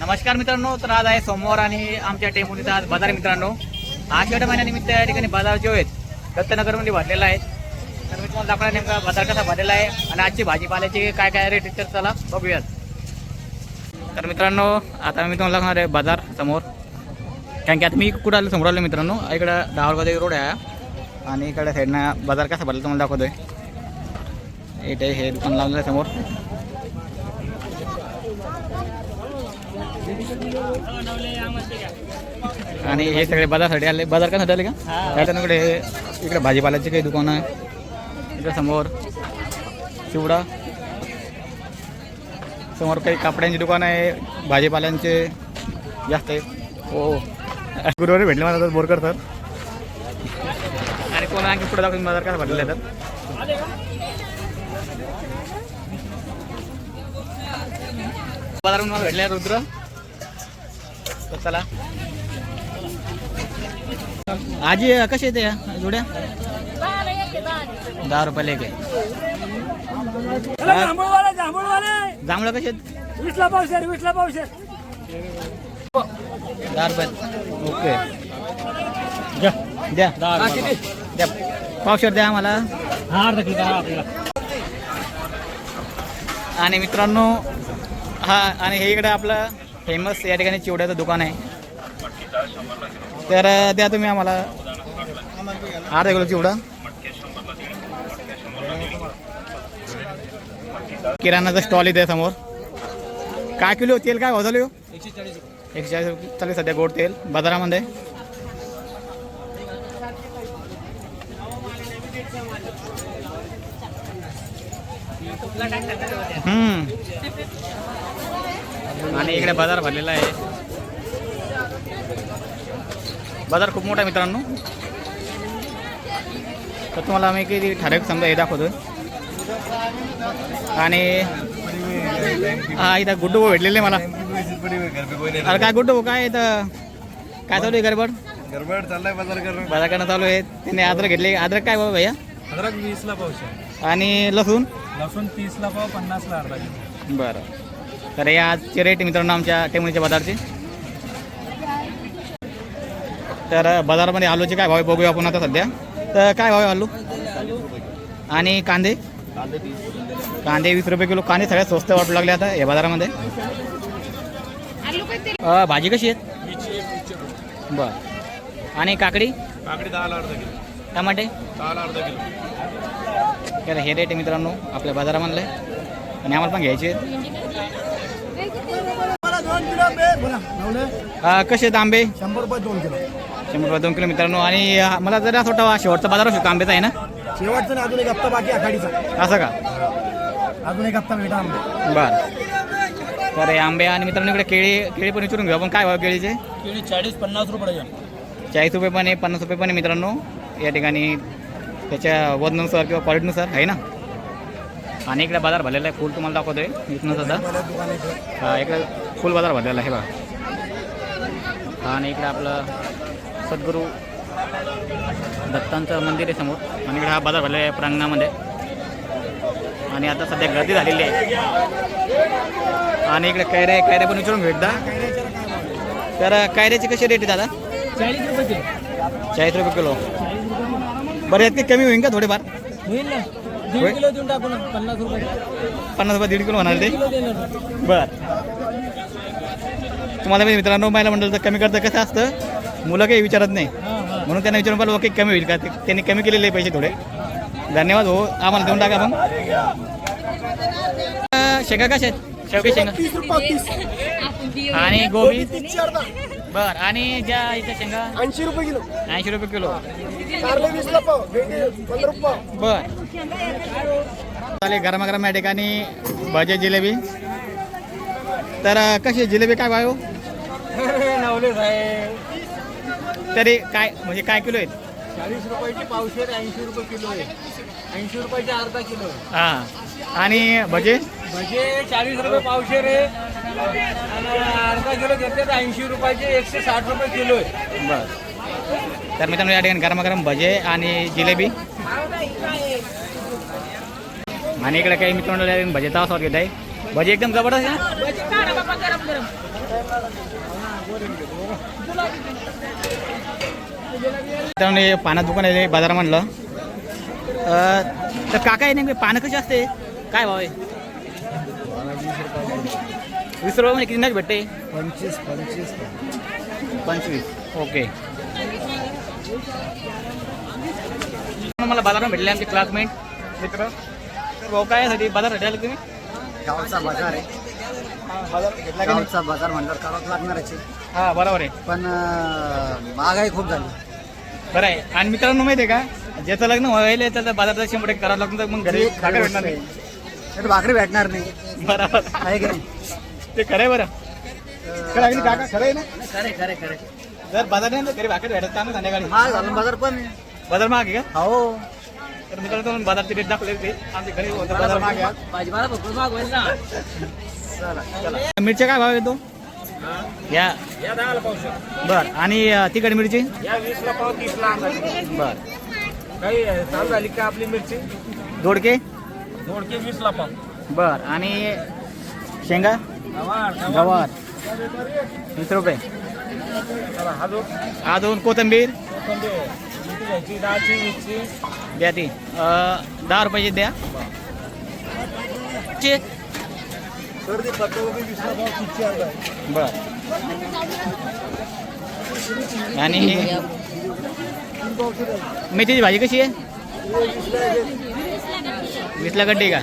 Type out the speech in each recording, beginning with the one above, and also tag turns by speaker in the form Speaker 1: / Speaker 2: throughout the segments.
Speaker 1: नमस्कार मित्रांनो तर आज आहे सोमवार आणि आमच्या टेम्पोचा आज बाजार मित्रांनो. आषाढ महिन्यानिमित्त या ठिकाणी बाजार जो आहेत दत्तनगरमध्ये भरलेला आहे. तर मी तुम्हाला दाखवला नेमका बाजार कसा भरलेला आहे आणि आजची भाजीपाल्याची काय काय रेट तर चला बघूयात. तर मित्रांनो आता मी तुम्हाला लागणार आहे बाजार समोर. कारण की आता मी कुठं आलो समोर आलो मित्रांनो. इकडं डावरगाव रोड आहे आणि इकडे साईडनं बाजार कसा भरला तुम्हाला दाखवतोय. इथे हे दुकान लावलेलं आहे समोर. आणि हे सगळे बाजारसाठी आले बाजार कशासाठी आले का? त्याच्याकडे इकडे भाजीपाल्याचे काही दुकानं आहे. इकडे समोर चिवडा. समोर काही कपड्यांची दुकान आहे. भाजीपाल्यांचे जास्त आहे. हो. गुरुवारी भेटले मला तर बोरकर सर. आणि कोणा आणखी पुढे दाखवून बाजार कसा भरलेला तर? बाजार मला भेटले रुद्र. तर चला. आजी कसे येते जोड्या? दहा रुपयाला एक आहे
Speaker 2: जांभूळवाले जांभूळवाले.
Speaker 1: जांभळं कसे
Speaker 2: वीसला पावशेर वीसला पावशेर
Speaker 1: दहा रुपयात ओके. द्या. द्या. पावशेर द्या आम्हाला.
Speaker 2: हा
Speaker 1: आणि मित्रांनो हा आणि हे इकडे आपलं फेमस या ठिकाणी चिवड्याचं दुकान आहे. तर द्या तुम्ही आम्हाला. अर्धा किलो चिवडा. किराणाचा स्टॉल इथे समोर. काय किलो तेल काय भाव झालं हो?
Speaker 2: एकशे चाळीस
Speaker 1: एकशे चाळीस चालेल सध्या गोड तेल. बाजारामध्ये. हम्म. आणि इकडे बाजार भरलेला आहे. बाजार खूप मोठा मित्रांनो. तर तुम्हाला आम्ही किती ठराविक समजा हे दाखवतो आणि हा इथं गुड्डू भेटलेले मला. अरे काय गुड्डू काय इथं? काय चालू आहे गडबड?
Speaker 3: गडबड चाललाय बाजार करून
Speaker 1: बाजार करणं चालू आहे. त्यांनी अद्रक घेतले. अद्रक काय बाबा भैया?
Speaker 2: अद्रक वीसला पावशेर.
Speaker 1: आणि लसूण?
Speaker 2: लसूण तीसला पाव पन्नासला अर्धा
Speaker 1: बरं. तर हे आजचे रेट मित्रांनो आमच्या टेमुनीच्या बाजारचे. तर बाजारामध्ये आलूचे काय भाव बघूया आपण आता सध्या. तर काय भाव आहे आलू? आणि कांदे? कांदे वीस रुपये किलो. कांदे सगळ्यात स्वस्त वाटू लागले आता या बाजारामध्ये. भाजी कशी आहे बरं. आणि काकडी?
Speaker 3: काकडी दहाला अर्धा किलो.
Speaker 1: टमाटे?
Speaker 3: दहाला अर्धा किलो.
Speaker 1: तर हे रेट मित्रांनो आपल्या बाजारामधले. आणि आम्हाला पण घ्यायचे आहेत. अं, कसे आहेत आंबे?
Speaker 2: शंभर रुपये दोन किलो.
Speaker 1: शंभर रुपये दोन किलो मित्रांनो. आणि अं, मला जरा असं वाटतं शेवटचा बाजार असतो आंब्याचा आहे ना?
Speaker 2: शेवटचा आणि अजून एक हप्ता बाकी आखाडीचा.
Speaker 1: असं का?
Speaker 2: अजून एक हप्ता भेटा आम्हाला
Speaker 1: बरं. तर हे आंबे आणि मित्रांनो इकडे केळी केळी पण विचारून घेऊ आपण. काय भाव केळीचे?
Speaker 2: केळी चाळीस पन्नास रुपये
Speaker 1: चाळीस रुपये पण आहे पन्नास रुपये पण आहे मित्रांनो. या ठिकाणी त्याच्या वजनानुसार किंवा क्वालिटीनुसार आहे ना? आणि इकडे बाजार भरलेला आहे फुल तुम्हाला दाखवतोय. इथनं सुद्धा हा इकडे फुल बाजार भरलेला आहे बघा. आणि इकडे आपलं सद्गुरू दत्तांचं मंदिर आहे समोर. आणि इकडे हा बाजार भरलेला आहे प्रांगणामध्ये. आणि आता सध्या गर्दी झालेली आहे. आणि इकडे कैऱ्या कैऱ्या पण विचारून भेटता तर कैऱ्याची कशी रेट आहे दादा?
Speaker 2: चाळीस रुपये किलो.
Speaker 1: चाळीस रुपये किलो. बरं यात कमी होईल का थोडेफार?
Speaker 2: होईल ना.
Speaker 1: होईल?
Speaker 2: दीड किलो देऊन टाकू ना पन्नास रुपये.
Speaker 1: पन्नास रुपये दीड किलो होणार ते? बर. तुम्हाला मी मित्रांनो महिला मंडळाचं कमी करतं कसं असतं मुलं काही विचारत नाही. म्हणून त्यांना विचारून पाहिलं ओके कमी होईल का? ते त्यांनी कमी केलेले आहे पैसे थोडे. धन्यवाद हो. आम्हाला देऊन टाका मग. शेंगा कशा आहेत? शेवटी शेंगा आणि गोबी? बर आणि ज्या इथं शेंगा?
Speaker 2: ऐंशी रुपये किलो.
Speaker 1: ऐंशी रुपये किलो. बर. चालेल गरमागरम या ठिकाणी भजे जिलेबी. तर कशी जिलेबी काय भाव? आहे हो?
Speaker 2: नवले साहेब.
Speaker 1: तरी काय म्हणजे काय किलो आहेत?
Speaker 2: चाळीस रुपयाची पावशेर ऐंशी रुपये किलो आहे. ऐंशी रुपयाचे अर्धा किलो आहे.
Speaker 1: हां. आणि भजे?
Speaker 2: भजे चाळीस रुपये पावशेर आहे. आणि अर्धा किलो घेतले तर ऐंशी रुपयाचे एकशे साठ रुपये किलो आहे.
Speaker 1: बर. तर मित्रांनो या ठिकाणी गरमागरम भजे आणि जिलेबी. आणि इकडे काही मित्रांनो या ठिकाणी भजेचा घेत आहे. भजी एकदम जबरदस्त आहे मित्रांनो, हे पानात दुकान आहे बाजार म्हणलं अं, तर काका आहे नेमके पानं कशी असते? काय भाव आहे? वीस रुपये म्हणजे किती नग भेटते?
Speaker 2: पंचवीस पंचवीस.
Speaker 1: पंचवीस. ओके. मला बाजारात भेटले आमचे क्लासमेट मित्र. तर भाऊ काय यासाठी बाजार भेटायला तुम्ही?
Speaker 4: गावचा बाजार आहे.
Speaker 1: बाजार घेतला का नाही?
Speaker 4: गावचा बाजार म्हणल्यावर करावंच लागणारच आहे.
Speaker 1: हा बरोबर आहे.
Speaker 4: पण अं, महागाई खूप झाली.
Speaker 1: बरं आहे. आणि मित्रांनो माहिती आहे का? ज्याचं लग्न व्हायला त्याचं बाजारात शंभर टक्के करावं लागतं तर मग घरी
Speaker 4: एक
Speaker 1: भाकर
Speaker 4: खरी
Speaker 1: भेटणार नाही.
Speaker 4: तर भाकरी भेटणार नाही.
Speaker 1: बरोबर.
Speaker 4: आहे की नाही?
Speaker 1: ते खरं आहे बरं. खरं आहे की काका? खरं आहे ना?
Speaker 4: खरे खरे खरे
Speaker 1: जर बाजार नाही ना, घरी भाकर भेटत चांगलं संध्याकाळी.
Speaker 4: महाग झालं बाजार पण.
Speaker 1: बाजार महाग आहे का?
Speaker 4: हो.
Speaker 1: तर मित्रांनो तुम्ही बाजारची रेट दाखवले ते आमच्या घरी होतं. बाजार महाग आहे
Speaker 4: भाजीपाला भरपूर महाग होईल ना
Speaker 1: मिरच्या काय भाव येतो या.
Speaker 2: या दहाला पावशे
Speaker 1: बर. आणि अं, तिखट मिरची?
Speaker 2: या वीसला पाव तीसला आणला
Speaker 1: बर.
Speaker 2: काही चालू झाली का आपली मिरची?
Speaker 1: दोडके?
Speaker 2: दोडके वीसला पाव.
Speaker 1: बर. आणि शेंगा?
Speaker 2: गवार
Speaker 1: गवार. वीस रुपये.
Speaker 2: चला हा जो.
Speaker 1: अजून कोथिंबीर.
Speaker 2: घ्यायची दहाची वीसची
Speaker 1: द्या ती. दहा रुपयाची द्या. चे.
Speaker 2: पत्ताकोबी वीसला
Speaker 1: बर. आणि मेथीची भाजी कशी आहे? वीसला गड्डी का?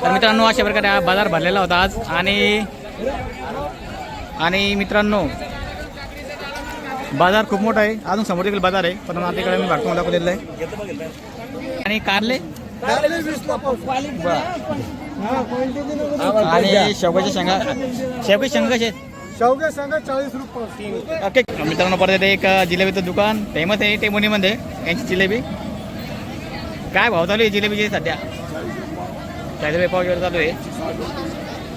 Speaker 1: तर मित्रांनो अशा प्रकारे हा बाजार भरलेला होता आज. आणि आणि मित्रांनो बाजार खूप मोठा आहे. अजून समोर देखील बाजार आहे पण आपल्याकडे मी वाटतो मला दिलेलं आहे आणि कारले? आणि शेवगाच्या शेंगा. शेवगाची शेंगा कसे?
Speaker 2: शेवगे सांगा चाळीस रुपये.
Speaker 1: ओके मित्रांनो परत एक जिलेबीचं दुकान. फेमस आहे टेमोनीमध्ये यांची जिलेबी. काय भाव चालू आहे जिलेबीची सध्या? चाळीस रुपये. पाव चालू आहे.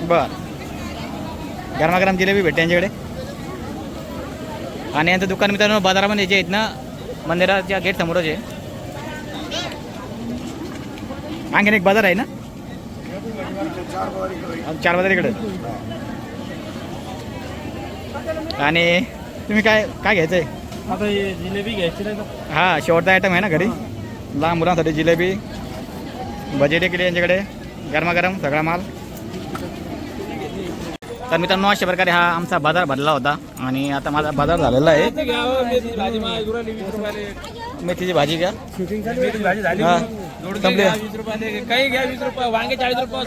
Speaker 1: बर. गरमागरम जिलेबी भेटते यांच्याकडे. आणि यांचं दुकान मित्रांनो बाजारामध्ये जे आहेत ना मंदिराच्या गेट समोरच आहे. आणखीन एक बाजार आहे ना? चार बाजार इकडे आणि तुम्ही काय काय घ्यायचं आहे
Speaker 2: आता जिलेबी घ्यायची
Speaker 1: हा शेवटचा आयटम आहे ना घरी. लहान मुलांसाठी जिलेबी भजी आहे यांच्याकडे. गरमागरम सगळा माल. तर मित्रांनो अशा प्रकारे हा आमचा बाजार भरला होता आणि आता माझा बाजार झालेला आहे मेथीची भाजी घ्या हा.
Speaker 2: दोडके
Speaker 1: संपली.
Speaker 2: काही घ्या वीस रुपये वांगे चाळीस रुपये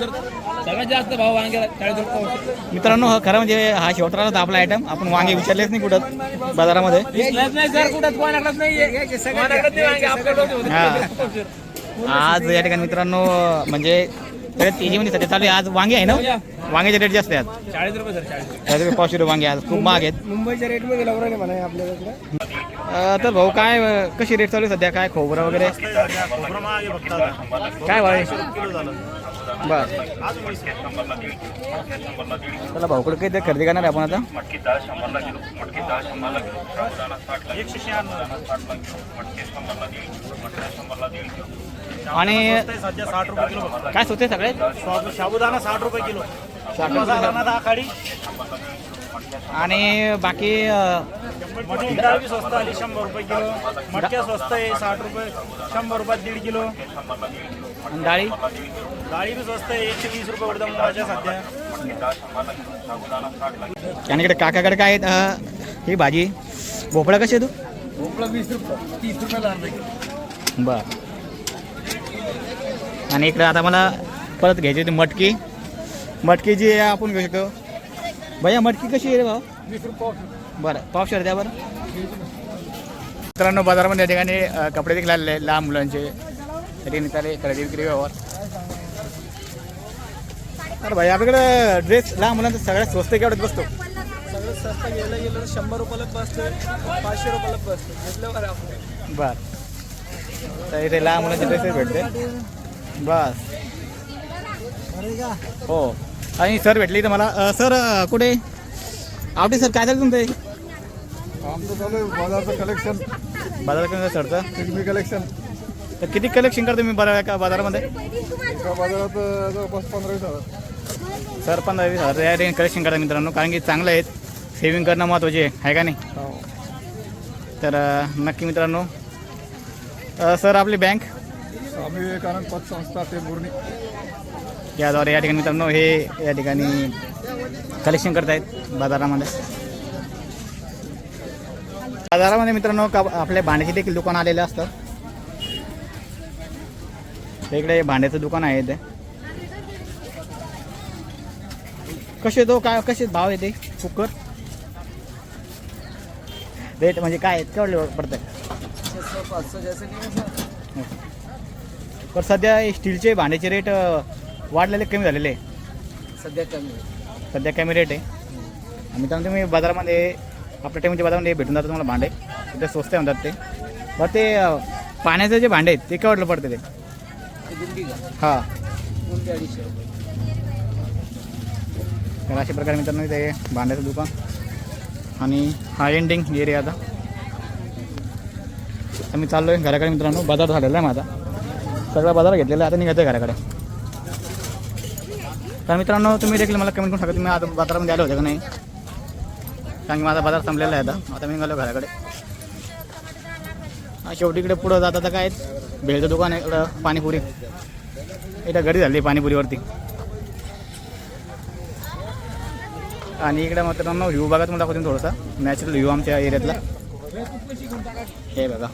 Speaker 2: सगळ्यात जास्त भाव वांगे चाळीस रुपये
Speaker 1: मित्रांनो खरं म्हणजे हा शेवटचा होता आपला आयटम आपण वांगे विचारलेच नाही कुठं बाजारामध्ये हा. आज या ठिकाणी मित्रांनो म्हणजे सगळ्यात तेजीमध्ये सध्या चालू आहे. आज वांगे आहे ना? वांग्याचे रेट जास्त आहेत.
Speaker 2: चाळीस रुपये सर चाळीस
Speaker 1: चाळीस रुपये पाचशे रुपये वांगे आज. खूप महाग आहेत.
Speaker 2: मुंबईच्या रेटमध्ये लवकर म्हणा आपल्याकडे
Speaker 1: अं, तर भाऊ काय अं, कशी रेट चालू आहे सध्या? काय खोबरं वगैरे? काय भाव आहे? बर. चला भाऊकडे काही ते खरेदी करणार आहे आपण आता? आणि
Speaker 3: सध्या साठ रुपये किलो बघा.
Speaker 1: काय सुचते सगळे?
Speaker 3: शाबु- साबुदाणा साठ रुपये किलो.
Speaker 1: रुपये
Speaker 3: मसाला. दहा खाडी.
Speaker 1: आणि बाकी अं,
Speaker 3: मटकी डाळ बी स्वस्त आली शंभर रुपये किलो. मटक्या स्वस्त आहे साठ रुपये शंभर रुपयात दीड किलो.
Speaker 1: डाळी?
Speaker 3: डाळी बी स्वस्त आहे एकशे वीस रुपये उडदा मुगाच्या सध्या.
Speaker 1: आणि इकडे काकाकडे काय आहेत अं, ही भाजी? भोपळा कशी आहे तू?
Speaker 2: भोपळा वीस रुपये तीस रुपयाला अर्धा किलो
Speaker 1: बर. आणि इकडे आता मला परत घ्यायची होती मटकी. मटकी जी आहे आपण घेऊ शकतो. भैया मटकी कशी आहे रे भाऊ? बरं पावशेर द्या बरं. मित्रांनो बाजारामध्ये या ठिकाणी कपडे देखील आलेले आहेत लहान मुलांचे. तरी निघाले खरेदी विक्री व्यवहार. तर भाई आपल्याकडे ड्रेस लहान मुलांचा सगळ्यात स्वस्त केवढ्यात बसतो?
Speaker 2: सगळं स्वस्त गेलं गेलं तर शंभर रुपयाला बसतं पाचशे रुपयाला बसतं घेतल्यावर आपण
Speaker 1: बर. तर इथे लहान मुलांचे ड्रेसेस भेटते. बस. हो. आणि सर भेटले इथं मला. अ, सर अ, कुठे? आवटे सर काय झालं तुमचं? हे?
Speaker 2: आमचं चालू आहे बाजारचं कलेक्शन
Speaker 1: बाजारात सरचं?
Speaker 2: पिगमी कलेक्शन
Speaker 1: तर किती कलेक्शन करतो मी बरं एका बाजारामध्ये?
Speaker 2: बाजारात जवळपास पंधरा वीस हजार.
Speaker 1: सर हजार. या ठिकाणी कलेक्शन करा मित्रांनो कारण की चांगलं आहेत. सेविंग करणं महत्त्वाचे आहे आहे का नाही? तर अं, नक्की मित्रांनो. अं, सर आपली बँक
Speaker 2: स्वामी विवेकानंद पतसंस्था टेंभुर्णी
Speaker 1: याद्वारे या ठिकाणी मित्रांनो हे या ठिकाणी कलेक्शन करतायत बाजारामध्ये. बाजारामध्ये मित्रांनो का आपल्या भांड्याचे देखील दुकान आलेले असतात. इकडे भांड्याचं दुकान आहे ते कसे तो? काय कसे भाव आहे ते? कुकर? रेट म्हणजे काय आहेत? केवढे पडतात? पण सध्या स्टीलचे भांड्याचे रेट वाढलेले कमी झालेले आहे.
Speaker 4: सध्या कमी
Speaker 1: सध्या कमी रेट आहे. आणि मित्रांनो तुम्ही बाजारामध्ये आपल्या टाईमच्या बाजारामध्ये भेटून जातात तुम्हाला भांडे. तिथे स्वस्त म्हणतात ते. बरं ते अं, पाण्याचे जे भांडे आहेत ते केवढलं पडतं ते? हां.
Speaker 4: दोनशे अडीचशे रुपये.
Speaker 1: तर अशा प्रकारे मित्रांनो ते भांड्याचं दुकान आणि हा एंडिंग एरिया आता मी चाललो आहे घराकडे मित्रांनो बाजार झालेला आहे माझा. सगळा बाजार घेतलेला आहे. आता निघायचं आहे घराकडे. तर मित्रांनो तुम्ही देखील मला कमेंट करून सांगा तुम्ही आता बाजारामध्ये आलो होते का नाही? कारण की माझा बाजार संपलेला आहे आता. आता मी निघालो घराकडे. शेवटी इकडे पुढं जाता तर काय? भेळचं दुकान आहे इकडं पाणीपुरी. इथं घरी झाली पाणीपुरीवरती. आणि इकडे मित्रांनो व्ह्यू बघा तुम्हाला दाखवतो थोडासा. नॅचरल व्ह्यू आमच्या एरियातला. हे बघा.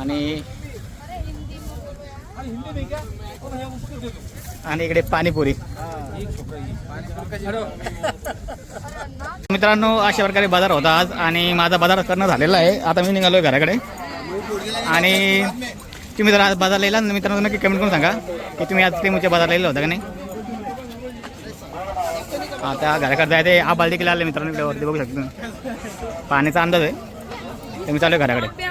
Speaker 1: आणि आणि इकडे पाणीपुरी. मित्रांनो अशा प्रकारे बाजार होता आज आणि माझा बाजार करणं झालेला आहे. आता मी निघालो घराकडे. आणि तुम्ही जर आज बाजार लिहिला ना मित्रांनो नक्की कमेंट करून सांगा की तुम्ही आज टेमूच्या बाजार लिहिला होता का नाही? आता घराकडे जायचे हा बाल देखील आले मित्रांनो इकडे वरती बघू शकतो पाण्याचा अंदाज आहे. तुम्ही चालू आहे घराकडे.